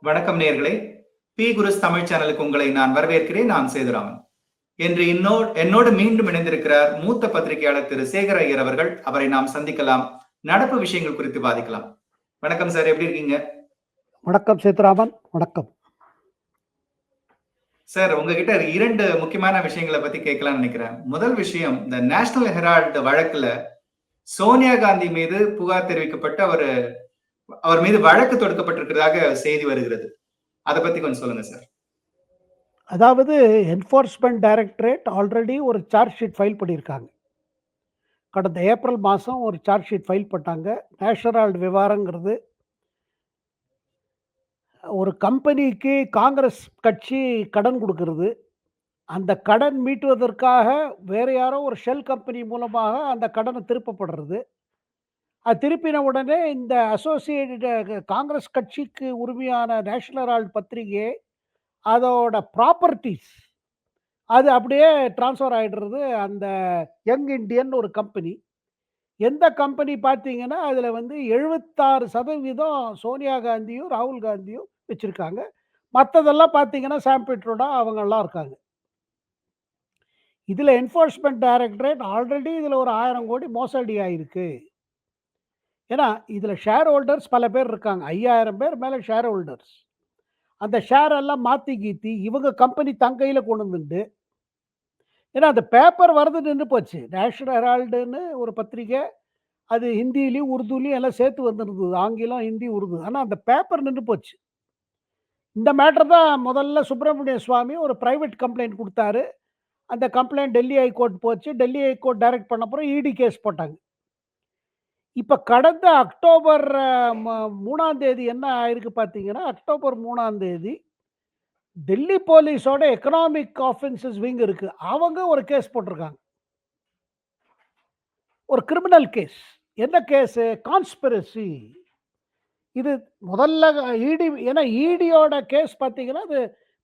வணக்கம் நேர்களே. பி. குருஸ் தமிழ் சேனலுக்கு உங்களை நான் வரவேற்கிறேன். நான் சேதுராமன். என்று இன்னோ என்னோடு மீண்டும் இணைந்திருக்கிறார் மூத்த பத்திரிகையாளர் திரு. சேகர் ஐயர் அவர்கள். அவரை நாம் சந்திக்கலாம். நடப்பு விஷயங்கள் குறித்து பாதிக்கலாம் வணக்கம் சார் எப்படி இருக்கீங்க? வணக்கம் சேதுராமன். வணக்கம். சார் உங்ககிட்ட இரண்டு முக்கியமான விஷயங்களை பத்தி கேட்கலாம்னு நினைக்கிறேன். முதல் விஷயம் இந்த நேஷனல் ஹெரால்டு வழக்குல சோனியா காந்தி மீது புகார் தெரிவிக்கப்பட்டு அவர் அவர் மீது வழக்கு தொடுக்கப்பட்டிருக்கிறதாக செய்தி வருகிறது. அதை பத்தி கொஞ்சம் சொல்லுங்க சார். அதாவது என்ஃபோர்ஸ்மெண்ட் டைரக்டரேட் ஆல்ரெடி ஒரு சார்ஜ் ஷீட் ஃபைல் பண்ணியிருக்காங்க. கடந்த ஏப்ரல் மாதம் ஒரு சார்ஜ் ஷீட் ஃபைல் பண்ணாங்க நேஷனல் விவகாரங்கிறது ஒரு கம்பெனிக்கு காங்கிரஸ் கட்சி கடன் கொடுக்கறது. அந்த கடன் மீட்டுவதற்காக வேறு யாரோ ஒரு ஷெல் கம்பெனி மூலமாக அந்த கடனை திருப்பப்படுறது. அது திருப்பின உடனே இந்த அசோசியேட்டட் காங்கிரஸ் கட்சிக்கு உரிமையான நேஷனல் ஹெரால்ட் பத்திரிகை அதோட ப்ராப்பர்ட்டிஸ் அது அப்படியே ட்ரான்ஸ்ஃபர் ஆகிடுறது அந்த யங் இண்டியன் ஒரு கம்பெனி எந்த கம்பெனி பார்த்தீங்கன்னா அதில் வந்து எழுபத்தாறு சதவீதம் சோனியா காந்தியும் ராகுல் காந்தியும் வச்சுருக்காங்க. மற்றதெல்லாம் பார்த்தீங்கன்னா சாம் பெட்ரோடா அவங்கெல்லாம் இருக்காங்க. இதில் என்ஃபோர்ஸ்மெண்ட் டைரக்டரேட் ஆல்ரெடி இதில் ஒரு ஆயிரம் கோடி மோசடி ஆயிருக்கு. ஏன்னா இதில் ஷேர் ஹோல்டர்ஸ் பல பேர் இருக்காங்க. ஐயாயிரம் பேர் மேலே ஷேர் ஹோல்டர்ஸ் அந்த ஷேர் எல்லாம் மாற்றி கீத்தி இவங்க கம்பெனி தங்கையில் கொண்டு வந்துட்டு ஏன்னா அந்த பேப்பர் வர்றது நின்று போச்சு. நேஷனல் ஹெரால்டுன்னு ஒரு பத்திரிக்கை அது ஹிந்திலையும் உருதுலையும் எல்லாம் சேர்த்து வந்துருந்தது. ஆங்கிலம் ஹிந்தி உருது. ஆனால் அந்த பேப்பர் நின்று போச்சு. இந்த மேட்டர் தான் முதல்ல சுப்பிரமணிய சுவாமி ஒரு ப்ரைவேட் கம்ப்ளைண்ட் கொடுத்தாரு. அந்த கம்ப்ளைண்ட் டெல்லி ஹைகோர்ட் போச்சு. டெல்லி ஹைகோர்ட் டைரக்ட் பண்ண அப்புறம் இடி கேஸ் போட்டாங்க. இப்போ கடந்த அக்டோபர் மூணாம் தேதி என்ன ஆயிருக்கு பார்த்தீங்கன்னா அக்டோபர் மூணாம் தேதி டெல்லி போலீஸோட எக்கனாமிக் ஆஃபென்சஸ் விங் இருக்கு. அவங்க ஒரு கேஸ் போட்டிருக்காங்க. ஒரு கிரிமினல் கேஸ் என்ன கேஸு? கான்ஸ்பிரசி இது முதல்ல இடி ஏன்னா இடியோட கேஸ் பார்த்தீங்கன்னா அது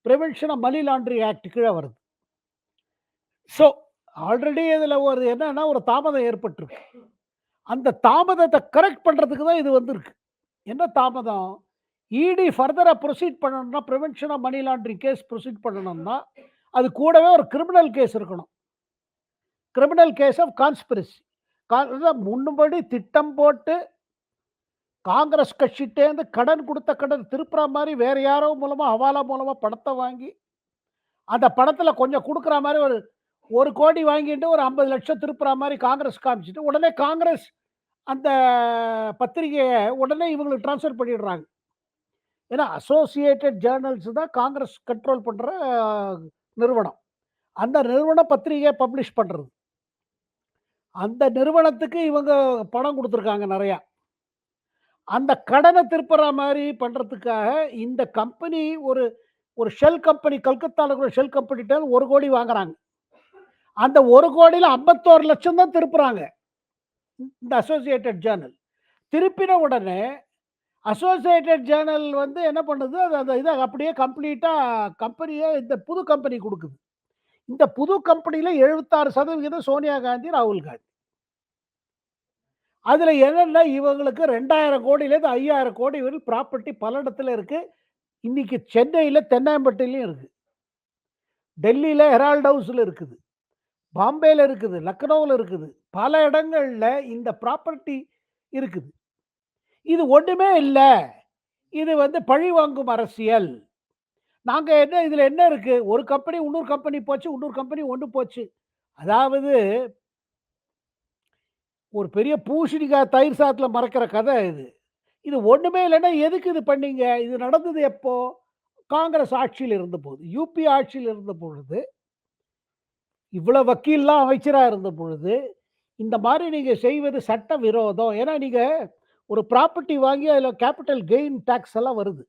prevention of money laundry act கீழே வருது. ஸோ ஆல்ரெடி இதில் ஒரு என்னன்னா ஒரு தாமதம் ஏற்பட்டிருக்கு. அந்த தாமதத்தை கரெக்ட் பண்ணுறதுக்கு தான் இது வந்திருக்கு. என்ன தாமதம்? இடி ஃபர்தராக ப்ரொசீட் பண்ணணும்னா prevention of money laundering case proceed பண்ணணும்னா அது கூடவே ஒரு கிரிமினல் கேஸ் இருக்கணும். கிரிமினல் கேஸ் ஆஃப் கான்ஸ்பிரசி முன்னுபடி திட்டம் போட்டு காங்கிரஸ் கட்சிட்டேருந்து கடன் கொடுத்த கடன் திருப்புற மாதிரி வேறு யாரோ மூலமாக ஹவாலா மூலமாக பணத்தை வாங்கி அந்த பணத்தில் கொஞ்சம் கொடுக்குற மாதிரி ஒரு ஒரு கோடி வாங்கிட்டு ஒரு ஐம்பது லட்சம் திருப்புற மாதிரி காங்கிரஸ் காமிச்சிட்டு உடனே காங்கிரஸ் அந்த பத்திரிகையை உடனே இவங்களுக்கு ட்ரான்ஸ்ஃபர் பண்ணிடுறாங்க. ஏன்னா அசோசியேட்டட் ஜேர்னல்ஸ் தான் காங்கிரஸ் கண்ட்ரோல் பண்ணுற நிறுவனம். அந்த நிறுவனம் பத்திரிகையை பப்ளிஷ் பண்ணுறது அந்த நிறுவனத்துக்கு இவங்க பணம் கொடுத்துருக்காங்க நிறையா. அந்த கடனை திருப்புற மாதிரி பண்ணுறதுக்காக இந்த கம்பெனி ஒரு ஒரு ஷெல் கம்பெனி கல்கத்தாவில் இருக்கிற ஷெல் கம்பெனிகிட்ட ஒரு கோடி வாங்குறாங்க. அந்த ஒரு கோடியில் ஐம்பத்தோரு லட்சம் தான் திருப்புறாங்க. இந்த அசோசியேட்டட் ஜேர்னல் திருப்பின உடனே அசோசியேட்டட் ஜேர்னல் வந்து என்ன பண்ணுது? அது அந்த இதை அப்படியே கம்ப்ளீட்டாக கம்பெனியை இந்த புது கம்பெனி கொடுக்குது. இந்த புது கம்பெனியில் எழுபத்தாறு சதவிகிதம் சோனியா காந்தி ராகுல் காந்தி. அதில் என்னென்னா இவங்களுக்கு ரெண்டாயிரம் கோடியிலேருந்து ஐயாயிரம் கோடி வரை ப்ராப்பர்ட்டி பல இடத்துல இருக்குது இன்னைக்கு சென்னையில் தென்னாம்பட்டிலையும் இருக்குது டெல்லியில் ஹெரால்ட் ஹவுஸில் இருக்குது. பாம்பேல இருக்குது லக்னோவில் இருக்குது. பல இடங்களில் இந்த ப்ராப்பர்ட்டி இருக்குது. இது ஒன்றுமே இல்லை. இது வந்து பழி வாங்கும் அரசியல். நாங்கள் என்ன இதில் என்ன இருக்குது ஒரு கம்பெனி இன்னொரு கம்பெனி போச்சு இன்னொரு கம்பெனி ஒன்று போச்சு. அதாவது ஒரு பெரிய பூசணிக்காய் தயிர் சாத்தில் மறக்கிற கதை இது. இது ஒன்றுமே இல்லைன்னா எதுக்கு இது பண்ணீங்க? இது நடந்தது எப்போ? காங்கிரஸ் ஆட்சியில் இருந்த போது யூபி ஆட்சியில் இருந்த பொழுது இவ்வளோ வக்கீல்லாம் அமைச்சராக இருந்த பொழுது இந்த மாதிரி நீங்கள் செய்வது சட்ட விரோதம் ஏன்னா நீங்கள் ஒரு ப்ராப்பர்ட்டி வாங்கி அதில் கேபிட்டல் கெயின் டேக்ஸ் எல்லாம் வருது.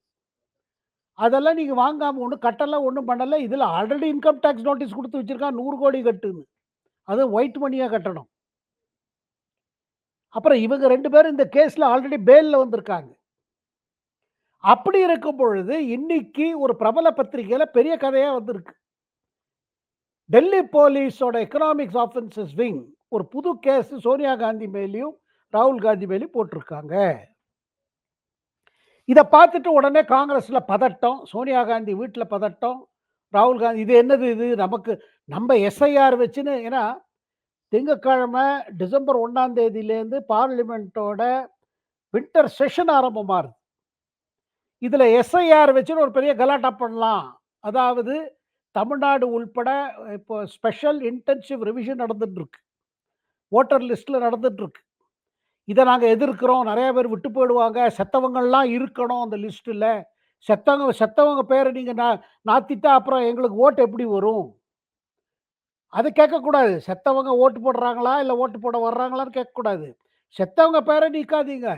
அதெல்லாம் நீங்கள் வாங்காமல் ஒன்றும் கட்டலாம் ஒன்றும் பண்ணலை. இதில் ஆல்ரெடி இன்கம் டேக்ஸ் நோட்டீஸ் கொடுத்து வச்சுருக்கான் நூறு கோடி கட்டுன்னு. அதுவும் ஒயிட் மணியாக கட்டணும். அப்புறம் இவங்க ரெண்டு பேரும் இந்த கேஸில் ஆல்ரெடி பேலில் வந்திருக்காங்க. அப்படி இருக்கும் பொழுது இன்னைக்கு ஒரு பிரபல பத்திரிகையில் பெரிய கதையாக வந்திருக்கு. டெல்லி போலீஸோட எக்கனாமிக்ஸ் ஆஃபென்சஸ் விங் ஒரு புது கேஸ் சோனியா காந்தி மேலேயும் ராகுல் காந்தி மேலேயும் போட்டிருக்காங்க இதை பார்த்துட்டு உடனே காங்கிரஸில் பதட்டம். சோனியா காந்தி வீட்டில் பதட்டம். ராகுல் காந்தி இது என்னது இது? நமக்கு நம்ம எஸ்ஐஆர் வச்சுன்னு ஏன்னா திங்கட்கிழமை டிசம்பர் ஒன்றாம் தேதியிலேருந்து பார்லிமெண்ட்டோட வின்டர் செஷன் ஆரம்பமாகுது. இதில் எஸ்ஐஆர் வச்சுன்னு ஒரு பெரிய கலாட்டா பண்ணலாம். அதாவது தமிழ்நாடு உள்பட இப்போ ஸ்பெஷல் இன்டென்சிவ் ரிவிஷன் நடந்துட்டுருக்கு ஓட்டர் லிஸ்ட்டில் நடந்துட்டுருக்கு இதை நாங்கள் எதிர்க்கிறோம். நிறைய பேர் விட்டு போயிடுவாங்க. செத்தவங்கள்லாம் இருக்கணும் அந்த லிஸ்ட்டில் செத்தவங்க செத்தவங்க பேரை நீங்கள் நா நாத்திட்டா அப்புறம் எங்களுக்கு ஓட்டு எப்படி வரும்? அது கேட்கக்கூடாது. செத்தவங்க ஓட்டு போடுறாங்களா? இல்லை ஓட்டு போட வர்றாங்களான்னு கேட்கக்கூடாது. செத்தவங்க பேரை நீக்காதீங்க.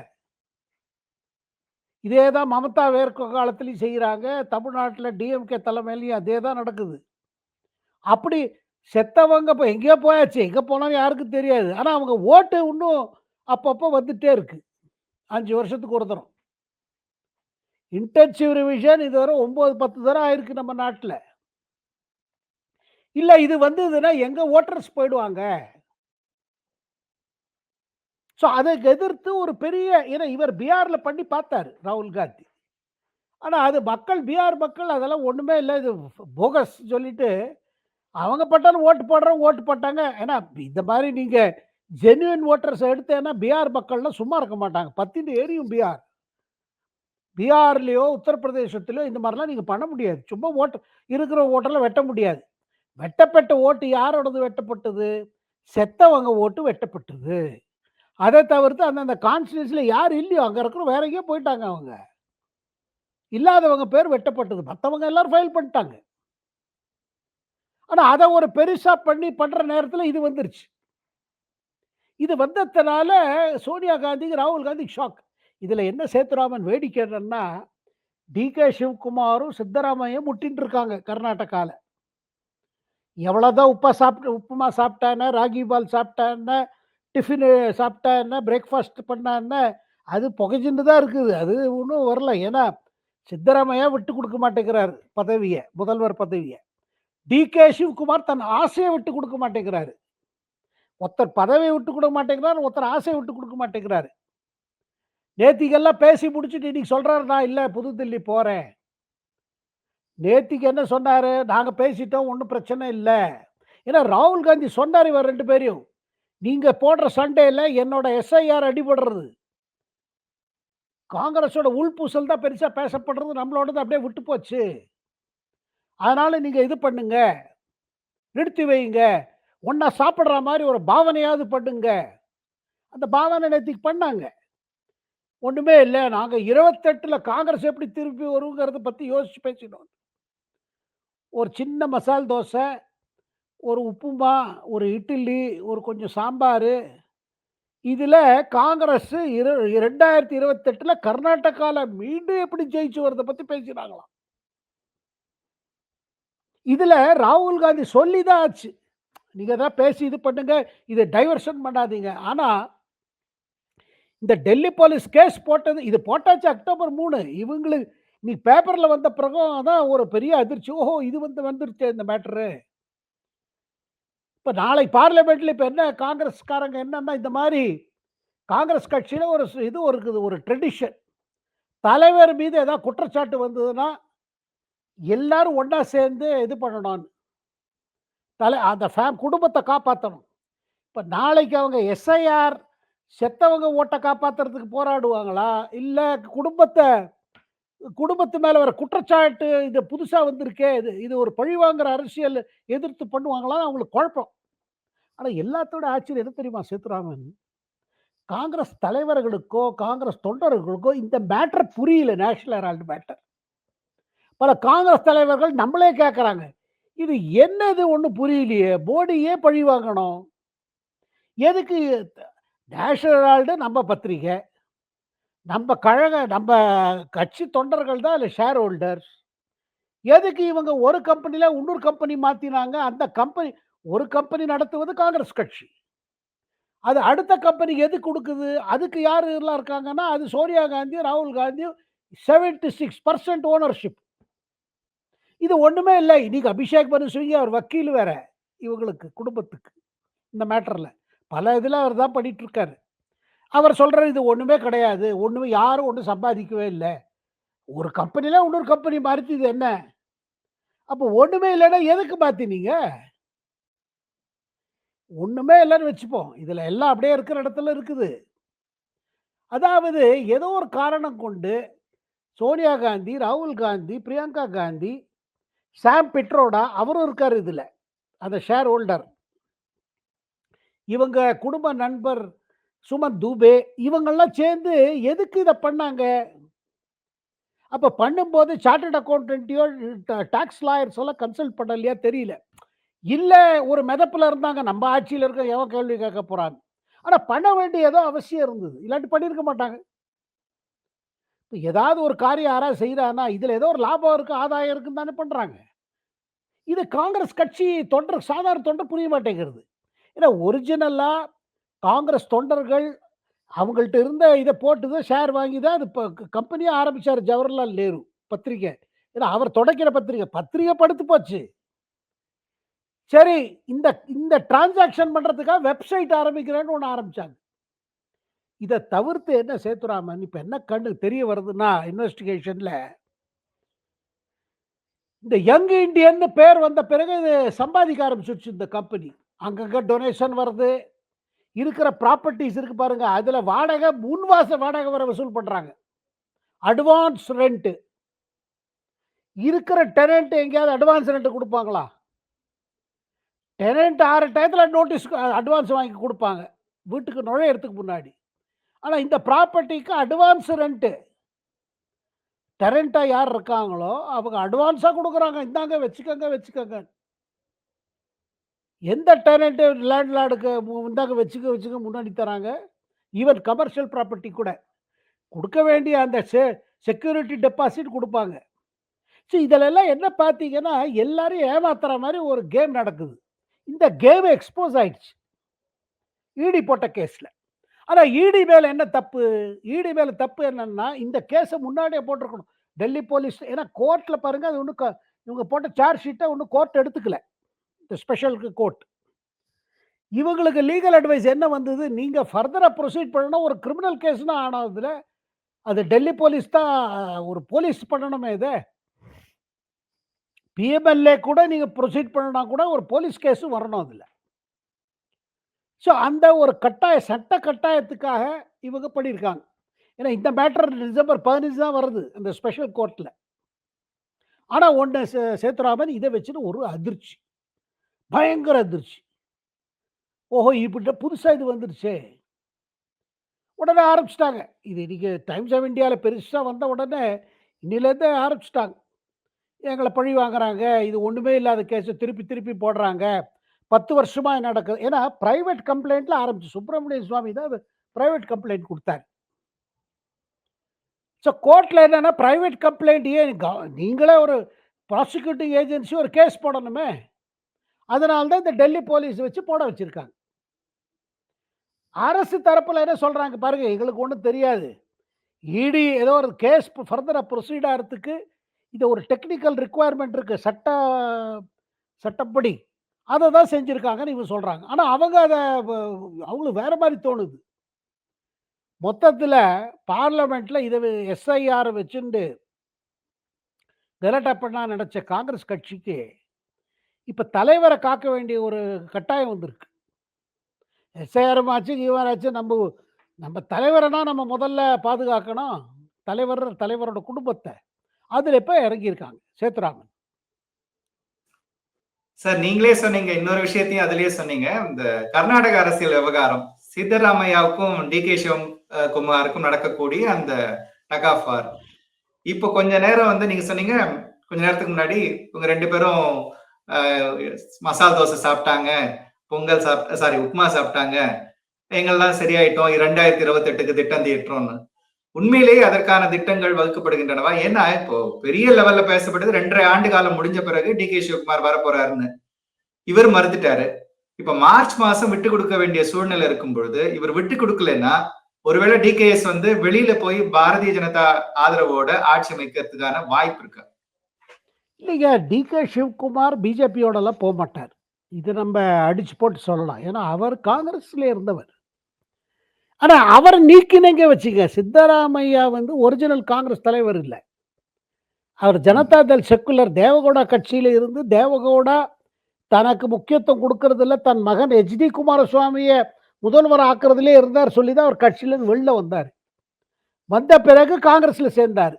இதே தான் மமதா வேர்க்க காலத்திலயும் செய்கிறாங்க தமிழ்நாட்டில் டிஎம்கே தலைமையிலையும் அதே தான் நடக்குது. அப்படி செத்தவங்க இப்போ எங்கேயோ போயாச்சு. எங்கே போனாலும் யாருக்கும் தெரியாது. ஆனால் அவங்க ஓட்டு இன்னும் அப்பப்போ வந்துட்டே இருக்குது அஞ்சு வருஷத்துக்கு ஒரு தரம். இன்டென்சிவ் ரிவிஷன் இதுவரை 9, 10 தரம் ஆயிருக்கு நம்ம நாட்டில் இல்லை இது வந்ததுன்னா எங்கே ஓட்டர்ஸ் போயிடுவாங்க. ஸோ அதை எதிர்த்து ஒரு பெரிய ஏன்னா இவர் பீகாரில் பண்ணி பார்த்தாரு ராகுல் காந்தி. ஆனால் அது மக்கள் பீகார் மக்கள் அதெல்லாம் ஒன்றுமே இல்லை இது போகஸ் சொல்லிட்டு அவங்க பட்டாலும் ஓட்டு போடுறோம் ஓட்டு போட்டாங்க. ஏன்னா இந்த மாதிரி நீங்கள் ஜென்யூன் ஓட்டர்ஸ் எடுத்தேன்னா பீகார் மக்கள்லாம் சும்மா இருக்க மாட்டாங்க. பத்திண்டு ஏரியும் பீகார். பீகார்லேயோ உத்தரப்பிரதேசத்திலயோ இந்த மாதிரிலாம் நீங்கள் பண்ண முடியாது. சும்மா ஓட்டு இருக்கிற ஓட்டெல்லாம் வெட்ட முடியாது. வெட்டப்பட்ட ஓட்டு யாரோடது வெட்டப்பட்டது? செத்தவங்க ஓட்டு வெட்டப்பட்டது. அதை தவிர்த்து அந்தந்த கான்ஸ்டிட்யூன்சில யார் இல்லையோ அங்கே இருக்கிற வேற எங்கேயோ போயிட்டாங்க அவங்க. இல்லாதவங்க பேர் வெட்டப்பட்டது. மற்றவங்க எல்லாரும் ஃபைல் பண்ணிட்டாங்க. ஆனால் அதை ஒரு பெருசாக பண்ணி பண்ணுற நேரத்தில் இது வந்துருச்சு. இது வந்ததுனால சோனியா காந்திக்கு, ராகுல் காந்திக்கு ஷாக். இதில் என்ன சேத்துராமன் வேடிக்கை என்னன்னா, டி.கே. சிவகுமாரும், சித்தராமையும் முட்டின்ட்டு இருக்காங்க கர்நாடகாவில் எவ்வளோதான் உப்பா சாப்பிட்டு உப்புமா சாப்பிட்டா ராகி பால் சாப்பிட்டா டிஃபனு சாப்பிட்டா என்ன? பிரேக்ஃபாஸ்ட் பண்ணா என்ன? அது புகைஞ்சுண்டு தான் இருக்குது. அது ஒன்றும் வரல. ஏன்னா சித்தராமையா விட்டு கொடுக்க மாட்டேங்கிறாரு பதவியை முதல்வர் பதவிய. டி.கே. சிவகுமார் தன் ஆசையை விட்டு கொடுக்க மாட்டேங்கிறாரு. ஒருத்தர் பதவியை விட்டு கொடுக்க மாட்டேங்கிறார் ஒருத்தர் ஆசையை விட்டு கொடுக்க மாட்டேங்கிறாரு. நேத்திக்கெல்லாம் பேசி முடிச்சுட்டு இன்னைக்கு சொல்கிறாரு நான் இல்லை புது போகிறேன் நேத்திக்கு என்ன சொன்னார் நாங்கள் பேசிட்டோம். ஒன்றும் பிரச்சனை இல்லை ஏன்னா ராகுல் காந்தி சொன்னார் இவர் ரெண்டு பேரையும். நீங்க போடுற சண்டையில என்னோட எஸ்ஐஆர் அடிபடுறது. காங்கிரஸோட உள்பூசல் தான் பெருசா பேசப்படுறது. நம்மளோடது அப்படியே விட்டு போச்சு. அதனால நீங்க இது பண்ணுங்க. நிறுத்தி வையுங்க. ஒன்னா சாப்பிடுற மாதிரி ஒரு பாவனையாவது பண்ணுங்க. அந்த பாவனை நேத்திக்கு பண்ணாங்க. ஒண்ணுமே இல்லை நாங்க 28ல காங்கிரஸ் எப்படி திருப்பி வருங்கிறத பத்தி யோசிச்சு பேசினோம். ஒரு சின்ன மசால் தோசை, ஒரு உப்புமா, ஒரு இட்லி, ஒரு கொஞ்சம் சாம்பார் இதில் காங்கிரஸ் இரு ரெண்டாயிரத்து இருபத்தெட்டில் கர்நாடகாவில் மீண்டும் எப்படி ஜெயிச்சு வரதை பற்றி பேசினாங்களாம். இதில் ராகுல் காந்தி சொல்லி தான் ஆச்சு. நீங்கள் தான் பேசி இது பண்ணுங்க. இதை டைவர்ஷன் பண்ணாதீங்க. ஆனால் இந்த டெல்லி போலீஸ் கேஸ் போட்டது இது போட்டாச்சு அக்டோபர் மூணு இவங்களுக்கு நீ பேப்பரில் வந்த பிறகும் தான் ஒரு பெரிய அதிர்ச்சி. ஓஹோ! இது வந்து வந்துருச்சு இந்த மேட்ரு இப்போ நாளை பார்லிமெண்ட்டில் இப்போ என்ன காங்கிரஸ்காரங்க என்னன்னா, இந்த மாதிரி காங்கிரஸ் கட்சியில் ஒரு இது இருக்குது. ஒரு ட்ரெடிஷன். தலைவர் மீது ஏதாவது குற்றச்சாட்டு வந்ததுன்னா, எல்லாரும் ஒன்றா சேர்ந்து இது பண்ணணும்னு. தலை அந்த ஃபேம் குடும்பத்தை காப்பாற்றணும் இப்போ நாளைக்கு அவங்க எஸ்ஐஆர் செத்தவங்க ஓட்டை காப்பாத்துறதுக்கு போராடுவாங்களா? இல்லை குடும்பத்தை குடும்பத்து மேலே வர குற்றச்சாட்டு இது புதுசாக வந்திருக்கே! இது இது ஒரு பழிவாங்குற அரசியல் எதிர்த்து பண்ணுவாங்களான்னு அவங்களுக்கு குழப்பம். ஆனால் எல்லாத்தோட ஆச்சரியம் என்ன தெரியுமா சேத்துராமன்? காங்கிரஸ் தலைவர்களுக்கோ, காங்கிரஸ் தொண்டர்களுக்கோ இந்த மேட்டர் புரியல. National Herald matter. பல காங்கிரஸ் தலைவர்கள் நம்மளே கேட்குறாங்க இது என்னது ஒன்றும் புரியலையே! போடியே பழி வாங்கணும்? எதுக்கு நேஷனல் ஹெரால்டு நம்ம பத்திரிகை. நம்ம கழக நம்ம கட்சி தொண்டர்கள் தான் இல்லை ஷேர் ஹோல்டர்ஸ். எதுக்கு இவங்க ஒரு கம்பெனியில் இன்னொரு கம்பெனி மாற்றினாங்க அந்த கம்பெனி ஒரு கம்பெனி நடத்துவது காங்கிரஸ் கட்சி. அது அடுத்த கம்பெனி எது கொடுக்குது அதுக்கு யார் எல்லாம் இருக்காங்கன்னா, அது சோனியா காந்தியும், ராகுல் காந்தியும் 76% ஓனர்ஷிப். இது ஒன்றுமே இல்லை இன்னைக்கு அபிஷேக் பண்ணி சொல்லி அவர் வக்கீல் வேற. இவங்களுக்கு குடும்பத்துக்கு. இந்த மேட்டரில் பல இதில் அவர் தான் பண்ணிட்டு அவர் சொல்கிறார் இது ஒன்றுமே கிடையாது. ஒன்றுமே யாரும் ஒன்றும் சம்பாதிக்கவே இல்லை ஒரு கம்பெனியில் இன்னொரு கம்பெனி மாறுச்சு இது என்ன அப்போ ஒன்றுமே இல்லைன்னா எதுக்கு மாற்றினீங்க ஒன்றுமே இல்லைன்னு வச்சுப்போம். இதில் எல்லாம் அப்படியே இருக்கிற இடத்துல இருக்குது. அதாவது ஏதோ ஒரு காரணம் கொண்டு சோனியா காந்தி ராகுல் காந்தி பிரியங்கா காந்தி சாம் பிட்ரோடா அவரும் இருக்கார் இதில் அந்த ஷேர் ஹோல்டர். இவங்க குடும்ப நண்பர் சுமன் தூபே இவங்கெல்லாம் சேர்ந்து எதுக்கு இதை பண்ணாங்க? அப்போ பண்ணும்போது சார்ட்டர்ட் அக்கௌண்டன்ட்டையோ டாக்ஸ் லாயர்ஸ் எல்லாம் கன்சல்ட் பண்ணலையா தெரியல. இல்லை ஒரு மிதப்பில் இருந்தாங்க. நம்ம ஆட்சியில் இருக்க எவன் கேள்வி கேட்க போகிறாங்க ஆனால் பண்ண வேண்டியதோ அவசியம் இருந்தது. இல்லாட்டி பண்ணியிருக்க மாட்டாங்க. இப்போ ஏதாவது ஒரு காரியம் யாராவது செய்கிறான்னா இதில் ஏதோ ஒரு லாபம் இருக்குது ஆதாயம் இருக்குன்னு தானே பண்ணுறாங்க இது காங்கிரஸ் கட்சி தொண்டர் சாதாரண தொண்டர் புரிய மாட்டேங்கிறது. ஏன்னா ஒரிஜினலாக காங்கிரஸ் தொண்டர்கள் அவங்கள்ட்ட இருந்த இதை போட்டு தான் ஷேர் வாங்கி தான் அது இப்போ கம்பெனியாக ஆரம்பிச்சார் ஜவஹர்லால் நேரு பத்திரிக்கை. ஏன்னா அவர் தொடக்கிற பத்திரிக்கை. பத்திரிக்கை படுத்து போச்சு. சரி இந்த இந்த டிரான்சாக்ஷன் பண்ணுறதுக்காக வெப்சைட் ஆரம்பிக்கிறேன்னு ஒன்று ஆரம்பித்தாங்க இதை தவிர்த்து என்ன சேத்துராமன்? இப்போ என்ன கண்டு தெரிய வருதுன்னா இன்வெஸ்டிகேஷனில் இந்த யங் இண்டியன் பேர் வந்த பிறகு இது சம்பாதிக்க ஆரம்பிச்சிருச்சு இந்த கம்பெனி அங்கங்கே டொனேஷன் வருது. இருக்கிற ப்ராப்பர்ட்டிஸ் இருக்கு பாருங்க. அதில் வாடகை முன்வாச வாடகை வர வசூல் பண்ணுறாங்க அட்வான்ஸ் ரெண்ட்டு இருக்கிற டெனண்ட் எங்கேயாவது அட்வான்ஸ் ரெண்ட் கொடுப்பாங்களா? டெனண்ட் ஆறு டயத்தில் நோட்டீஸ் அட்வான்ஸ் வாங்கி கொடுப்பாங்க. வீட்டுக்கு நுழையறதுக்கு முன்னாடி. ஆனால் இந்த ப்ராப்பர்ட்டிக்கு அட்வான்ஸ் ரெண்ட்டு டெரண்ட்டாக யார் இருக்காங்களோ அவங்க அட்வான்ஸாக கொடுக்குறாங்க. இந்தாங்க வச்சுக்கோங்க வச்சுக்கோங்க. எந்த டெரண்ட்டு லேண்ட் லார்டுக்கு இந்தாங்க வச்சுக்க வச்சுக்க முன்னாடி தராங்க. ஈவன் கமர்ஷியல் ப்ராப்பர்ட்டி கூட. கொடுக்க வேண்டிய அந்த செ செக்யூரிட்டி டெபாசிட் கொடுப்பாங்க. ஸோ இதிலெல்லாம் என்ன பார்த்தீங்கன்னா எல்லாரும் ஏமாத்துற மாதிரி ஒரு கேம் நடக்குது. இந்த கேம் எக்ஸ்போஸ் ஆயிடுச்சு. ஈடி போட்ட கேஸில் ஆனால் ஈடி மேலே என்ன தப்பு? ஈடி மேலே தப்பு என்னன்னா இந்த கேஸை முன்னாடியே போட்டிருக்கணும். டெல்லி போலீஸ் ஏன்னா கோர்ட்டில் பாருங்கள் அது ஒன்றும் இவங்க போட்ட சார்ஜ் ஷீட்டை ஒன்றும் கோர்ட் எடுத்துக்கல. இந்த ஸ்பெஷல் கோர்ட் இவங்களுக்கு லீகல் அட்வைஸ் என்ன வந்தது? நீங்கள் ஃபர்தராக ப்ரொசீட் பண்ணணும் ஒரு கிரிமினல் கேஸ்னால் ஆனதுல அது டெல்லி போலீஸ் தான் ஒரு போலீஸ் பண்ணணுமே இதை. பிஎம்எல்ஏ கூட நீங்கள் ப்ரொசீட் பண்ணனா கூட ஒரு போலீஸ் கேஸும் வரணும் அதில். ஸோ அந்த ஒரு கட்டாய சட்ட கட்டாயத்துக்காக இவங்க பண்ணியிருக்காங்க ஏன்னா இந்த மேட்டர் டிசம்பர் பதினஞ்சு தான் வருது அந்த ஸ்பெஷல் கோர்ட்டில் ஆனால் ஒன்று சேத்துராமன் இதை வச்சுன்னு ஒரு அதிர்ச்சி. பயங்கர அதிர்ச்சி. ஓஹோ இப்படி புதுசாக இது வந்துருச்சே. உடனே ஆரம்பிச்சிட்டாங்க. இது இன்றைக்கி டைம்ஸ் ஆஃப் இந்தியாவில் பெருசாக வந்த உடனே இன்னிலேருந்து ஆரம்பிச்சிட்டாங்க. எங்களை பழி வாங்குறாங்க. இது ஒன்றுமே இல்லாத கேஸை திருப்பி திருப்பி போடுறாங்க. பத்து வருஷமாக நடக்குது. ஏன்னா ப்ரைவேட் கம்ப்ளைண்ட்ல ஆரம்பிச்சு சுப்பிரமணிய சுவாமி தான் அது ப்ரைவேட் கம்ப்ளைண்ட் கொடுத்தாரு. ஸோ கோர்ட்டில் என்னன்னா ப்ரைவேட் கம்ப்ளைண்ட் ஏன் நீங்களே ஒரு ப்ராசிக்யூட்டிங் ஏஜென்சி ஒரு கேஸ் போடணுமே. அதனால தான் இந்த டெல்லி போலீஸ் வச்சு போட வச்சுருக்காங்க. அரசு தரப்பில் என்ன சொல்கிறாங்க பாருங்கள் எங்களுக்கு ஒன்றும் தெரியாது. இடி ஏதோ ஒரு கேஸ் ஃபர்தராக ப்ரொசீட் ஆகிறதுக்கு இது ஒரு டெக்னிக்கல் ரிக்குவயர்மெண்ட் இருக்குது சட்ட சட்டப்படி. அதை தான் செஞ்சுருக்காங்கன்னு இவங்க சொல்கிறாங்க ஆனால் அவங்க அதை அவங்களுக்கு வேறு மாதிரி தோணுது. மொத்தத்தில் பார்லமெண்ட்டில் இதை எஸ்ஐஆர் வச்சுண்டு கலட்டா பண்ணா நினச்ச காங்கிரஸ் கட்சிக்கு இப்போ தலைவரை காக்க வேண்டிய ஒரு கட்டாயம் வந்திருக்கு. எஸ்ஐஆரும் ஆச்சு ஈவராச்சு நம்ம நம்ம தலைவரைனா நம்ம முதல்ல பாதுகாக்கணும். தலைவர் தலைவரோட குடும்பத்தை. அதில் இப்போ இறங்கியிருக்காங்க? சேத்துராமன். சார் நீங்களே சொன்னீங்க இன்னொரு விஷயத்தையும் அதுலயே சொன்னீங்க. இந்த கர்நாடக அரசியல் விவகாரம் சித்தராமையாவுக்கும் டி கே சிவம் குமாருக்கும் நடக்கக்கூடிய அந்த டகாஃபார். இப்போ கொஞ்ச நேரம் வந்து நீங்க சொன்னீங்க கொஞ்ச நேரத்துக்கு முன்னாடி இவங்க ரெண்டு பேரும் மசால் தோசை சாப்பிட்டாங்க பொங்கல் சாப்பிட்ட சாரி உப்புமா சாப்பிட்டாங்க எங்கெல்லாம் சரியாயிட்டோம் இரண்டாயிரத்தி இருபத்தி எட்டுக்கு திட்டம் தீட்டுறோம்னு. உண்மையிலேயே அதற்கான திட்டங்கள் வகுக்கப்படுகின்றனவா? ஏன்னா இப்போ பெரிய லெவல்ல பேசப்பட்டது ரெண்டரை ஆண்டு காலம் முடிஞ்ச பிறகு டி கே சிவகுமார் வர போறாருன்னு இவர் மறுத்துட்டாரு. இப்ப மார்ச் மாசம் விட்டு கொடுக்க வேண்டிய சூழ்நிலை இருக்கும் பொழுது இவர் விட்டு கொடுக்கலன்னா ஒருவேளை டிகேஎஸ் வந்து வெளியில போய் பாரதிய ஜனதா ஆதரவோட ஆட்சி அமைக்கிறதுக்கான வாய்ப்பு இருக்கு? இல்லைங்க டி கே சிவகுமார் பிஜேபியோடலாம் போக மாட்டார் இது நம்ம அடிச்சு போட்டு சொல்லலாம். ஏன்னா அவர் காங்கிரஸ்ல இருந்தவர். ஆனால் அவரை நீக்கினங்க வச்சுங்க சித்தராமையா வந்து ஒரிஜினல் காங்கிரஸ் தலைவர் இல்லை. அவர் ஜனதா தள் செக்குலர் தேவகவுடா கட்சியில் இருந்து தேவகவுடா தனக்கு முக்கியத்துவம் கொடுக்கறதில்ல தன் மகன் எச்டி குமாரசுவாமியை முதல்வர் ஆக்குறதுலே இருந்தார் சொல்லி தான் அவர் கட்சியிலேருந்து வெளில வந்தார். வந்த பிறகு காங்கிரஸில் சேர்ந்தார்.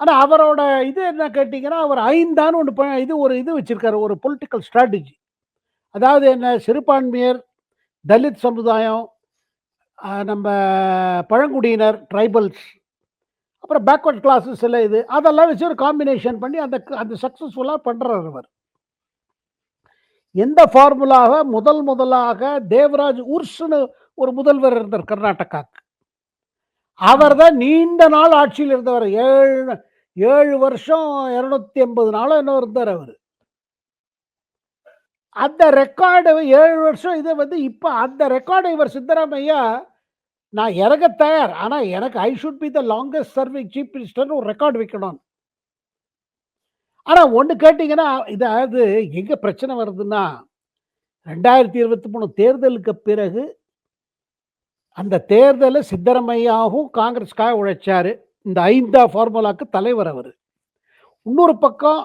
ஆனால் அவரோட இது என்ன கேட்டிங்கன்னா அவர் ஐந்தான்னு ஒன்று ப- இது ஒரு இது வச்சுருக்காரு ஒரு பொலிட்டிக்கல் ஸ்ட்ராட்டஜி அதாவது என்ன சிறுபான்மையர் தலித் சமுதாயம் நம்ம பழங்குடியினர் ட்ரைபல்ஸ் அப்புறம் பேக்வர்ட் கிளாஸஸ் எல்லாம் இது அதெல்லாம் வச்சு ஒரு காம்பினேஷன் பண்ணி அந்த அந்த சக்ஸஸ்ஃபுல்லாக பண்ணுறார் அவர். எந்த ஃபார்முலாக முதல் முதலாக தேவராஜ் உர்ஸ்னு ஒரு முதல்வர் இருந்தார் கர்நாடகாக்கு. அவர் தான் நீண்ட நாள் ஆட்சியில் இருந்தவர். ஏழு ஏழு வருஷம் இரநூத்தி எண்பது நாளும் என்ன இருந்தார் அவர். அந்த ரெக்கார்டு ஏழு வருஷம் இதை வந்து இப்போ அந்த ரெக்கார்டை இவர் சித்தராமையா நான் இறங்க தயார். ஆனால் எனக்கு I should be the longest serving chief மினிஸ்டர்னு ஒரு ரெக்கார்டு வைக்கணும். ஆனால் ஒன்று கேட்டிங்கன்னா இதாவது எங்கே பிரச்சனை வருதுன்னா ரெண்டாயிரத்தி இருபத்தி மூணு தேர்தலுக்கு பிறகு அந்த தேர்தலை சித்தரமையாகவும் காங்கிரஸ்க்காக உழைச்சாரு. இந்த ஐந்தா ஃபார்முலாக்கு தலைவர் அவர். இன்னொரு பக்கம்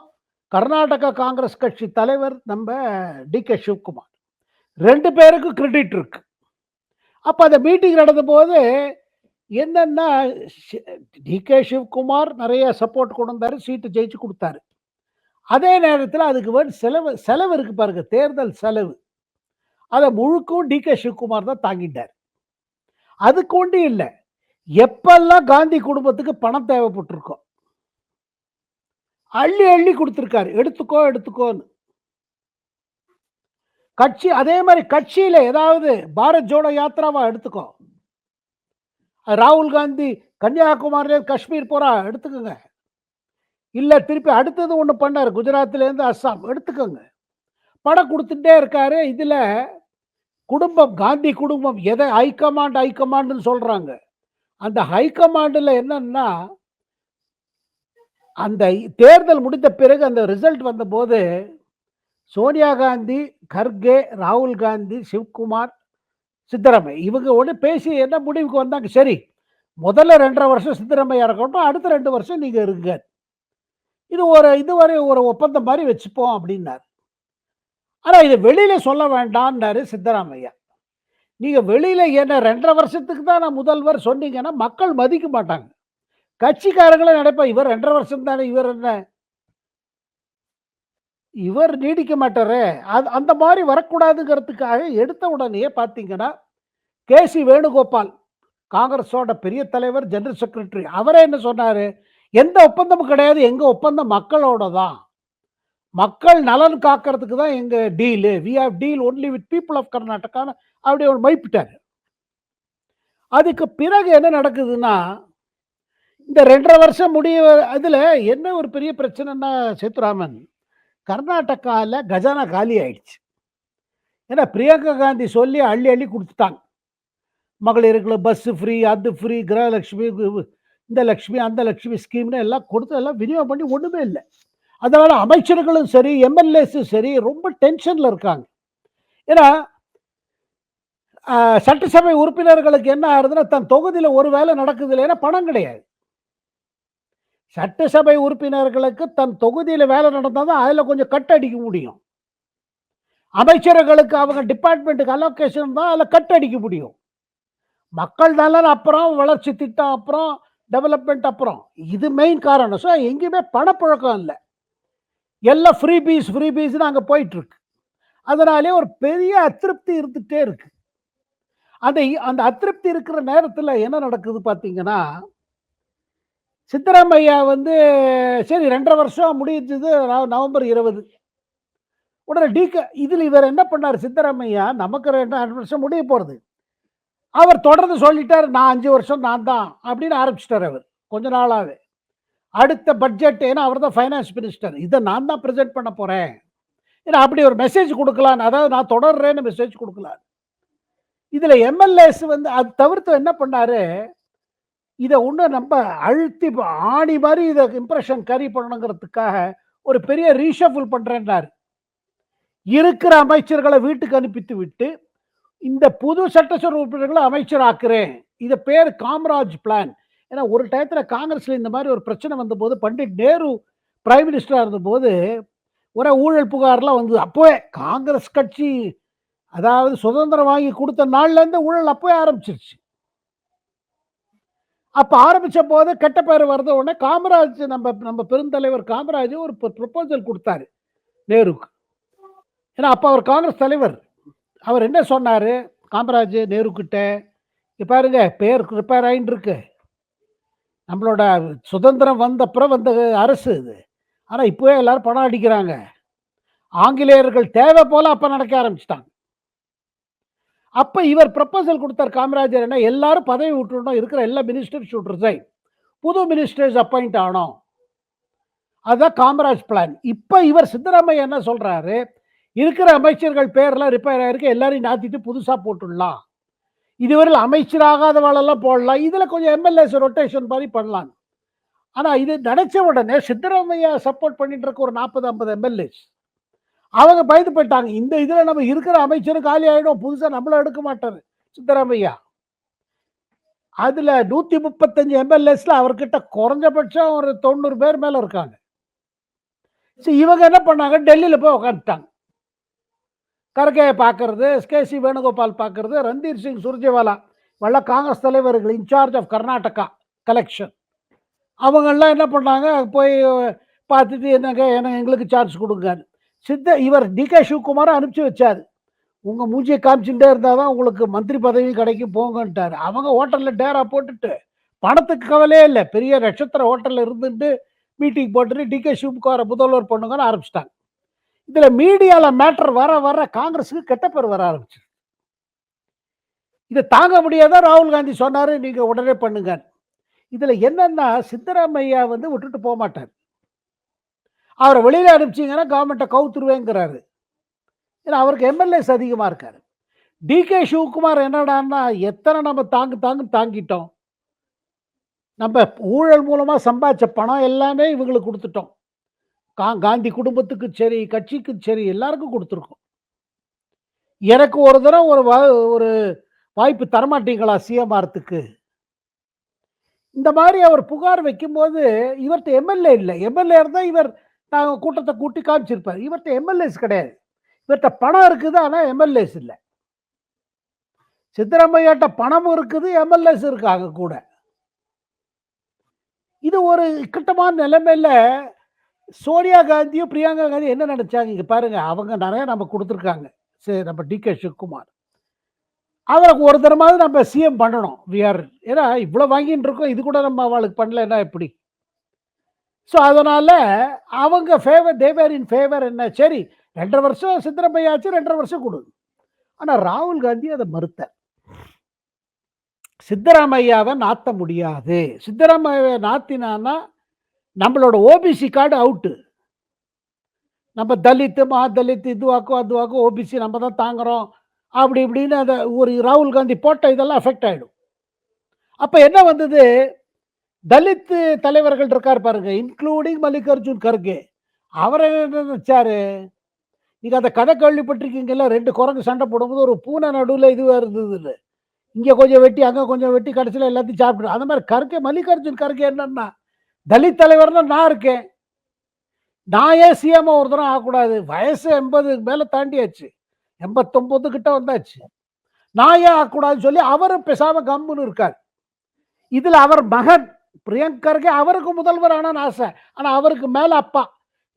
கர்நாடகா காங்கிரஸ் கட்சி தலைவர் நம்ம டி கே சிவகுமார். ரெண்டு பேருக்கும் கிரெடிட் இருக்குது அப்போ அந்த மீட்டிங் நடந்த போது டி கே சிவகுமார் நிறைய சப்போர்ட் கொண்டு வந்தாரு சீட்டு ஜெயிச்சு கொடுத்தாரு. அதே நேரத்தில் அதுக்கு வேண்டி செலவு செலவு இருக்கு பாருங்க தேர்தல் செலவு. அதை முழுக்கும் டி கே சிவகுமார் தான் தாங்கிட்டார். அதுக்கு ஒன்றும் இல்லை எப்பெல்லாம் காந்தி குடும்பத்துக்கு பணம் தேவைப்பட்டிருக்கோம் அள்ளி அள்ளி கொடுத்துருக்காரு எடுத்துக்கோ எடுத்துக்கோன்னு. கட்சி அதே மாதிரி கட்சியில் ஏதாவது பாரத் ஜோடோ யாத்திராவா எடுத்துக்கோ. ராகுல் காந்தி கன்னியாகுமரியில காஷ்மீர் போறா எடுத்துக்கோங்க. இல்லை திருப்பி அடுத்தது ஒன்று பண்ணார் குஜராத்லேருந்து அஸ்ஸாம் எடுத்துக்கோங்க. படம் கொடுத்துட்டே இருக்காரு இதில் குடும்பம் காந்தி குடும்பம் எதை ஹைகமாண்ட் ஹைகமாண்டுன்னு சொல்கிறாங்க அந்த ஹைகமாண்டில் என்னன்னா அந்த தேர்தல் முடிந்த பிறகு அந்த ரிசல்ட் வந்தபோது சோனியா காந்தி கர்கே ராகுல் காந்தி சிவகுமார் சித்தராமையா இவங்க பேசி என்ன முடிவுக்கு வந்தாங்க? சரி முதல்ல ரெண்டரை வருஷம் சித்தராமையா இருக்கட்டும் அடுத்த ரெண்டு வருஷம் நீங்கள் இருங்க. இது ஒரு இதுவரை ஒரு ஒப்பந்தம் மாதிரி வச்சுப்போம் அப்படின்னாரு. ஆனால் இதை வெளியில் சொல்ல வேண்டான்னாரு சித்தராமையா. நீங்கள் வெளியில் என்ன ரெண்டரை வருஷத்துக்கு தான் நான் முதல்வர் சொன்னீங்கன்னா மக்கள் மதிக்க மாட்டாங்க. கட்சிக்காரங்களே நினைப்பா இவர் ரெண்டரை வருஷம் தானே இவர் என்ன இவர் நீடிக்க மாட்டாரே. அது அந்த மாதிரி வரக்கூடாதுங்கிறதுக்காக எடுத்த உடனே பார்த்தீங்கன்னா கே. சி. வேணுகோபால் காங்கிரஸோட பெரிய தலைவர் ஜெனரல் செக்ரட்டரி அவரே என்ன சொன்னார்? எந்த ஒப்பந்தமும் கிடையாது எங்கள் ஒப்பந்தம் மக்களோட தான். மக்கள் நலன் காக்கிறதுக்கு தான் எங்கள் deal. We have deal only with people of கர்நாடகான்னு அப்படி அவர் மைப்பிட்டார் அதுக்கு பிறகு என்ன நடக்குதுன்னா இந்த ரெண்டரை வருஷம் முடிய அதில் என்ன ஒரு பெரிய பிரச்சனைன்னா சேத்துராமன் கர்நாடகாவில் கஜானா காலி ஆயிடுச்சு. ஏன்னா பிரியங்கா காந்தி சொல்லி அள்ளி அள்ளி கொடுத்துட்டாங்க. மகளிருக்குள்ள பஸ்ஸு ஃப்ரீ அது ஃப்ரீ கிரகலட்சுமி கு- இந்த லக்ஷ்மி அந்த லக்ஷ்மி ஸ்கீம்னு எல்லாம் கொடுத்து எல்லாம் விநியோகம் பண்ணி ஒன்றுமே இல்லை. அதனால் அமைச்சர்களும் சரி எம்எல்ஏஸும் சரி ரொம்ப டென்ஷனில் இருக்காங்க. ஏன்னா சட்டசபை உறுப்பினர்களுக்கு என்ன ஆகுதுன்னா தன் தொகுதியில் ஒரு வேலை நடக்குது இல்லைன்னா பணம் கிடையாது. சட்டசபை உறுப்பினர்களுக்கு தன் தொகுதியில் வேலை நடந்தால் தான் அதில் கொஞ்சம் கட் அடிக்க முடியும். அமைச்சர்களுக்கு அவங்க டிபார்ட்மெண்ட்டுக்கு அலோகேஷன் தான் அதில் கட் அடிக்க முடியும். மக்கள் நலன் அப்புறம் வளர்ச்சி திட்டம் அப்புறம் டெவலப்மெண்ட் அப்புறம். இது மெயின் காரணம். ஸோ எங்கேயுமே பணப்புழக்கம் இல்லை. எல்லாம் ஃப்ரீ பீஸ் ஃப்ரீ பீஸ்னு அங்கே போயிட்டுருக்கு. அதனாலே ஒரு பெரிய அதிருப்தி இருந்துகிட்டே இருக்குது அந்த அந்த அதிருப்தி இருக்கிற நேரத்தில் என்ன நடக்குது பார்த்தீங்கன்னா சித்தராமையா வந்து சரி ரெண்டரை வருஷம் முடிஞ்சது நவம்பர் இருபது. உடனே டிக இதில் இவர் என்ன பண்ணார்? சித்தராமையா நமக்கு ரெண்டு வருஷம் முடிய போகிறது அவர் தொடர்ந்து சொல்லிட்டார் நான் அஞ்சு வருஷம் நான் தான் அப்படின்னு ஆரம்பிச்சிட்டார் அவர் கொஞ்ச நாளாவே. அடுத்த பட்ஜெட் ஏன்னா அவர் தான் ஃபைனான்ஸ் மினிஸ்டர் இதை நான் தான் ப்ரெசென்ட் பண்ண போகிறேன் ஏன்னா அப்படி ஒரு மெசேஜ் கொடுக்கலான்னு அதாவது நான் தொடர்றேன்னு மெசேஜ் கொடுக்கலாம் இதில் எம்எல்ஏஸ் வந்து அது தவிர்த்து என்ன பண்ணார்? இதை ஒன்று நம்ம அழுத்தி ஆணி மாதிரி இதை இம்ப்ரெஷன் கேரி பண்ணணுங்கிறதுக்காக ஒரு பெரிய ரீஷஃபில் பண்ணுறேன்னாரு இருக்கிற அமைச்சர்களை வீட்டுக்கு அனுப்பித்து விட்டு இந்த புது சட்டசபை உறுப்பினர்களை அமைச்சர் ஆக்குறேன் இதை பேர் காமராஜ் பிளான். ஏன்னா ஒரு டயத்தில் காங்கிரஸில் இந்த மாதிரி ஒரு பிரச்சனை வந்தபோது பண்டிட் நேரு பிரைம் மினிஸ்டராக இருந்தபோது ஒரே ஊழல் புகார்லாம் வந்தது. அப்போவே காங்கிரஸ் கட்சி அதாவது சுதந்திரம் வாங்கி கொடுத்த நாள்லேருந்து ஊழல் அப்போவே ஆரம்பிச்சிருச்சு. அப்போ ஆரம்பித்த போது கெட்ட பேர் வர்ற உடனே காமராஜ் நம்ம நம்ம பெருந்தலைவர் காமராஜ் ஒரு ப்ரொபோசல் கொடுத்தாரு நேருக்கு. ஏன்னா அப்போ அவர் காங்கிரஸ் தலைவர். அவர் என்ன சொன்னார்? காமராஜ் நேருக்கிட்ட பாருங்க பேர் ரிப்பேர் ஆகிட்டு இருக்கு நம்மளோட சுதந்திரம் வந்த அப்புறம் வந்த அரசு இது. ஆனால் இப்போவே எல்லாரும் பணம் அடிக்கிறாங்க. ஆங்கிலேயர்கள் தேவை போல் அப்போ நடக்க ஆரம்பிச்சிட்டாங்க. அப்போ இவர் ப்ரப்போசல் கொடுத்தார் காமராஜர் என்ன எல்லாரும் பதவி விட்டுடணும் இருக்கிற எல்லா மினிஸ்டர் ஷுட் ரிசைன் புது மினிஸ்டர்ஸ் அப்பாயிண்ட் ஆனோம் அதுதான் காமராஜ் பிளான் இப்போ இவர் சித்தராமையா என்ன சொல்கிறாரு இருக்கிற அமைச்சர்கள் பேரெல்லாம் ரிப்பேர் ஆகிருக்கு எல்லாரையும் நாத்திட்டு புதுசாக போட்டுடலாம். இதுவரையில் அமைச்சராகாதவாளெல்லாம் போடலாம். இதில் கொஞ்சம் எம்எல்ஏஸ் ரொட்டேஷன் மாதிரி பண்ணலாம். ஆனால் இது நினச்ச உடனே சித்தராமையா சப்போர்ட் பண்ணிட்டு இருக்க ஒரு நாற்பது ஐம்பது எம்எல்ஏஸ் அவங்க பயந்து போயிட்டாங்க இந்த இதுல நம்ம இருக்கிற அமைச்சரும் காலி ஆயிடும். புதுசா நம்மளும் எடுக்க மாட்டாரு. சித்தராமையா. அதுல நூத்தி முப்பத்தஞ்சு எம்எல்ஏஸ்ல அவர்கிட்ட குறைஞ்சபட்சம் ஒரு தொண்ணூறு பேர் மேல இருக்காங்க. சரி, இவங்க என்ன பண்ணாங்க? டெல்லியில போய் உட்காந்துட்டாங்க கர்கேயை பார்க்கறது கேசி வேணுகோபால் பார்க்கறது ரந்தீர் சிங் சுர்ஜேவாலா வல்ல காங்கிரஸ் தலைவர்கள் இன்சார்ஜ் ஆஃப் கர்நாடகா கலெக்ஷன் அவங்கெல்லாம் என்ன பண்ணாங்க? போய் பார்த்துட்டு என்னங்க எனக்கு எங்களுக்கு சார்ஜ் கொடுங்க சித்த இவர் டி கே சிவகுமாரை அனுப்பிச்சு வச்சாரு. உங்கள் மூஞ்சியை காமிச்சுட்டே இருந்தால் தான் உங்களுக்கு மந்திரி பதவி கிடைக்கும் போங்கன்ட்டார். அவங்க ஹோட்டலில் டேரா போட்டுட்டு பணத்துக்கு கவலையே இல்லை. பெரிய நட்சத்திர ஹோட்டலில் இருந்துட்டு மீட்டிங் போட்டுட்டு டி கே சிவகுமாரை முதல்வர் பண்ணுங்கன்னு ஆரம்பிச்சிட்டாங்க. இதில் மீடியாவில் மேட்டர் வர வர காங்கிரஸுக்கு கெட்ட பேர் வர ஆரம்பிச்சு இதை தாங்க முடியாத? ராகுல் காந்தி சொன்னார் நீங்கள் உடனே பண்ணுங்க இதில் என்னென்னா சித்தராமையா வந்து விட்டுட்டு போக மாட்டார். அவரை வெளியில் அனுப்பிச்சிங்கன்னா கவர்மெண்ட்டை கவுத்துருவேங்கிறாரு. ஏன்னா அவருக்கு எம்எல்ஏஸ் அதிகமாக இருக்கார். டிகே சிவகுமார் என்னடான்னா எத்தனை நம்ம தாங்கு தாங்கு தாங்கிட்டோம். நம்ம ஊழல் மூலமாக சம்பாதிச்ச பணம் எல்லாமே இவங்களுக்கு கொடுத்துட்டோம். கா காந்தி குடும்பத்துக்கு சரி கட்சிக்கு சரி எல்லாருக்கும் கொடுத்துருக்கோம். எனக்கு ஒரு தடவை ஒரு வா- ஒரு வாய்ப்பு தரமாட்டீங்களா சிஎம் ஆறதுக்கு இந்த மாதிரி அவர் புகார் வைக்கும்போது இவர்கிட்ட எம்எல்ஏ இல்லை. எம்எல்ஏ இருந்தால் இவர் நாங்கள் கூட்டத்தை கூட்டி காமிச்சிருப்பார். இவர்கிட்ட எம்எல்ஏஸ் கிடையாது. இவர்கிட்ட பணம் இருக்குது ஆனால் எம்எல்ஏஸ் இல்லை. சித்தராமையாட்ட பணமும் இருக்குது எம்எல்ஏஸ் இருக்காங்க கூட. இது ஒரு இக்கட்டமான நிலைமையில சோனியா காந்தியும் பிரியங்கா காந்தி என்ன நினச்சாங்க? இங்கே பாருங்கள் அவங்க நிறையா நம்ம கொடுத்துருக்காங்க. சரி நம்ம டி கே சிவகுமார். அவருக்கு ஒரு தரமாவது நம்ம சிஎம் பண்ணணும். விஆர் ஏன்னா இவ்வளோ வாங்கிட்டு இருக்கோம். இது கூட நம்ம அவளுக்கு பண்ணலைன்னா எப்படி? ஸோ அதனால் அவங்க ஃபேவர் தேவர் இன் ஃபேவர் என்ன? சரி ரெண்டரை வருஷம் சித்தரமையாச்சு ரெண்டரை வருஷம் கொடு. ஆனால் ராகுல் காந்தி அதை மறுத்தார். சித்தராமையாவை நாத்த முடியாது. சித்தராமையாவை நாத்தினான்னா நம்மளோட ஓபிசி கார்டு அவுட்டு நம்ம தலித்து மா தலித் இதுவாக்கும் அதுவாக்கும் ஓபிசி நம்ம தான் தாங்குறோம். அப்படி இப்படின்னு அதை ஒரு ராகுல் காந்தி போட்ட இதெல்லாம் அஃபெக்ட் ஆகிடும் அப்போ என்ன வந்தது? தலித் தலைவர்கள் இருக்கார் பாருங்க இன்க்ளூடிங் மல்லிகார்ஜுன் கர்கே. அவர் என்ன நினைச்சாரு? நீங்க அந்த கதை கேள்விப்பட்டிருக்கீங்கல்ல ரெண்டு குரங்கு சண்டை போடும்போது ஒரு பூனை நடுவில் இதுவாக இருந்தது இங்கே கொஞ்சம் வெட்டி அங்கே கொஞ்சம் வெட்டி கடைசியில் எல்லாத்தையும் சாப்பிடும் அந்த மாதிரி கர்கே மல்லிகார்ஜுன் கர்கே என்னன்னா தலித் தலைவர்னா நான் இருக்கேன். நான் ஏன் சிஎம்ஓ ஒரு தரம் ஆகக்கூடாது? வயசு எண்பது மேலே தாண்டியாச்சு. எண்பத்தொம்போது கிட்ட வந்தாச்சு. நான் ஏன் ஆகக்கூடாதுன்னு சொல்லி அவரும் பேசாமல் கம்முன்னு இருக்கார். இதில் அவர் மகன். பிரியங்கருக்கு அவருக்கு முதல்வர் ஆனான்னு ஆசை ஆனால் அவருக்கு மேலே அப்பா.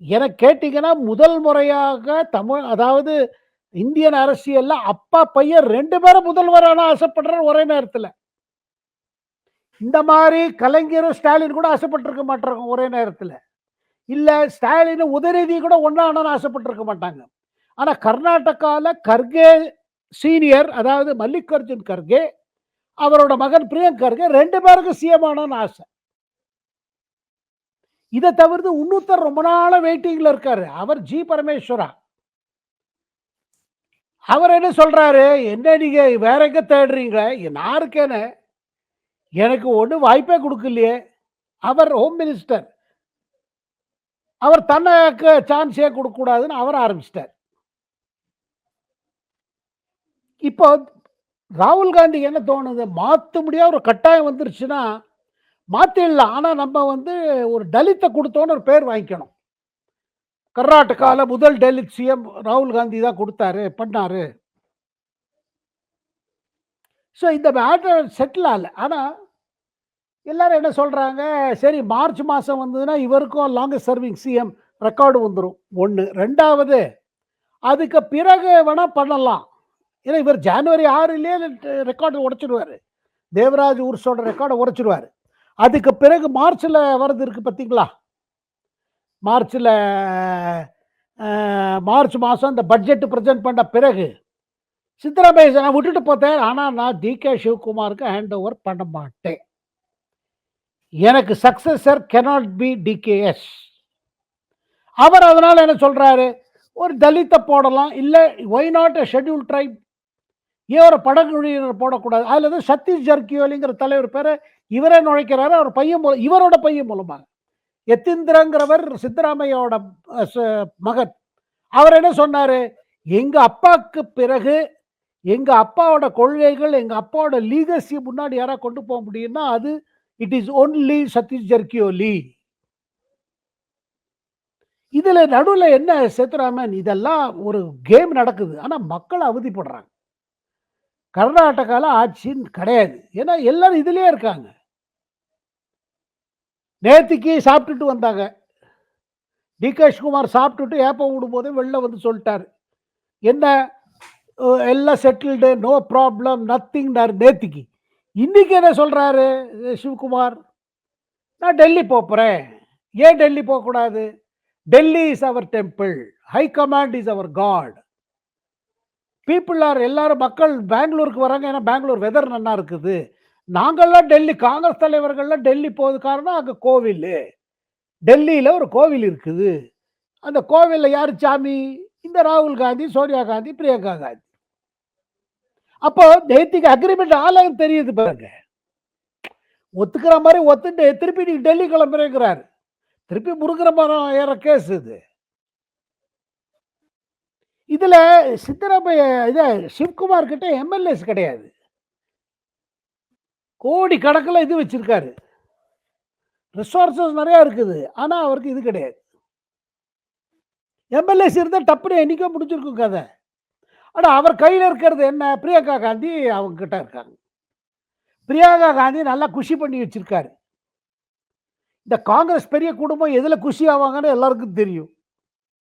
எனக்கு கேட்டிங்கன்னா முதல் முறையாக தமிழ் அதாவது இந்தியன் அரசியல்ல அப்பா பையன் ரெண்டு பேரும் முதல்வர் ஆனால் ஆசைப்படுறாரு ஒரே நேரத்தில். இந்த மாதிரி கலைஞரும் ஸ்டாலின் கூட ஆசைப்பட்டிருக்க மாட்டாங்க ஒரே நேரத்தில். இல்லை ஸ்டாலின் உதயநிதி கூட ஒன்றா ஆனான்னு ஆசைப்பட்டிருக்க மாட்டாங்க. ஆனால் கர்நாடகாவில் கர்கே சீனியர் அதாவது மல்லிகார்ஜுன் கர்கே அவரோட மகன் பிரியங்க் கர்கே ரெண்டு பேருக்கும் சிஎம் ஆனான்னு ஆசை. இதை தவிர்த்து இன்னொருத்தர் ரொம்ப நாள வெயிட்டிங்ல இருக்காரு. அவர் ஜி பரமேஸ்வரா. அவர் என்ன சொல்றாரு? என்ன நீங்க வேற எங்க தேடுறீங்க? நான் எனக்கு ஒன்றும் வாய்ப்பே கொடுக்கலையே. அவர் ஹோம் மினிஸ்டர் அவர் தனக்கு சான்ஸே கொடுக்க கூடாதுன்னு அவர் ஆரம்பிச்சிட்டார். இப்போ ராகுல் காந்தி என்ன தோணுது? மாற்ற முடியாத ஒரு கட்டாயம் வந்துருச்சுன்னா மாத்திடலாம் ஆனா நம்ம வந்து ஒரு தலித்தை கொடுத்தோன்னு ஒரு பேர் வாங்கிக்கணும். கர்நாடகால முதல் டெலித் சிஎம் ராகுல் காந்தி தான் கொடுத்தாரு பண்ணாரு. ஸோ இந்த மேட்டர் செட்டில் ஆகல. ஆனா எல்லாரும் என்ன சொல்றாங்க? சரி மார்ச் மாசம் வந்ததுன்னா இவருக்கும் லாங்கஸ்ட் சர்விங் சிஎம் ரெக்கார்டு வந்துடும் ஒன்று ரெண்டாவது அதுக்கு பிறகு வேணா பண்ணலாம். ஏன்னா இவர் ஜனவரி ஆறுலேயே ரெக்கார்டு உடைச்சிடுவார். தேவராஜ் உர்ஸோட ரெக்கார்டை உடைச்சிடுவார். அதுக்கு பிறகு மார்ச்சில் வரது இருக்குது பார்த்தீங்களா மார்ச்சில் மார்ச் மாதம் இந்த பட்ஜெட்டு ப்ரெசென்ட் பண்ண பிறகு சித்தராமையா நான் விட்டுட்டு போத்தேன். ஆனால் நான் டி கே சிவகுமாருக்கு ஹேண்ட் ஓவர் பண்ண மாட்டேன். எனக்கு சக்சஸர் கெனாட் பி டிகேஎஸ் அவர் அதனால் என்ன சொல்கிறாரு ஒரு தலித்தை போடலாம். இல்லை why not a schedule tribe ஏன் ஒரு படகுழியினர் போடக்கூடாது? அதில் வந்து சதீஷ் ஜர்கியோலிங்கிற தலைவர் பேரை இவரே நுழைக்கிறாரு. அவர் பையன் மூலம் இவரோட பையன் மூலமாக. எத்திந்திரங்கிறவர் சித்தராமையோட ச- மகன். அவர் என்ன சொன்னார்? எங்கள் அப்பாவுக்கு பிறகு எங்கள் அப்பாவோட கொள்கைகள் எங்கள் அப்பாவோட லீகசியை முன்னாடி யாராக கொண்டு போக முடியும்னா அது it is only Satish Jarkiholi. இதில் நடுவில் என்ன சேத்துராமன்? இதெல்லாம் ஒரு கேம் நடக்குது. ஆனால் மக்கள் அவதிப்படுறாங்க. கர்நாடகாவில் ஆட்சின்னு கிடையாது. ஏன்னா எல்லாரும் இதுலேயே இருக்காங்க. நேத்திக்கு சாப்பிட்டுட்டு வந்தாங்க. டிகேஷ்குமார் சாப்பிட்டுட்டு ஏப்பம் விடும்போது வெளில வந்து சொல்லிட்டாரு. என்ன? எல்லாம் செட்டில்டு நோ ப்ராப்ளம் நத்திங் நேத்திக்கு. இன்றைக்கி என்ன சொல்கிறாரு சிவகுமார்? நான் டெல்லி போகிறேன் ஏன் டெல்லி போகக்கூடாது? Delhi is our temple high command is our god people are எல்லாரும் மக்கள் பெங்களூருக்கு வராங்க. ஏன்னா பெங்களூர் வெதர் நல்லா இருக்குது. நாங்கள்லாம் டெல்லி காங்கிரஸ் தலைவர்கள்லாம் டெல்லி போகுது காரணம் அங்கே கோவில். டெல்லியில் ஒரு கோவில் இருக்குது. அந்த கோவிலில் யார் சாமி? இந்த ராகுல் காந்தி சோனியா காந்தி பிரியங்கா காந்தி. அப்போ நேத்திக்கு அக்ரிமெண்ட் ஆலயம் தெரியுது பாருங்க. ஒத்துக்கிற மாதிரி ஒத்துட்டு திருப்பி நீ டெல்லி கிளம்புறேங்கிறாரு. திருப்பி முருகிற மரம் ஏற கேஸ் இது. இதில் சித்தராமைய இதை சிவகுமார் கிட்ட எம்எல்ஏஸ் கிடையாது. கோடி கணக்கில் இது வச்சுருக்காரு. ரிசோர்ஸஸ் நிறையா இருக்குது. ஆனால் அவருக்கு இது கிடையாது. எம்எல்ஏஸ் இருந்தால் டப்புனு என்றைக்கோ முடிஞ்சிருக்கும் கதை. ஆனால் அவர் கையில் இருக்கிறது என்ன? பிரியங்கா காந்தி அவங்க கிட்ட இருக்காங்க. பிரியங்கா காந்தி நல்லா குஷி பண்ணி வச்சிருக்காரு. இந்த காங்கிரஸ் பெரிய குடும்பம் எதில் குஷி ஆவாங்கன்னு எல்லாருக்கும் தெரியும்.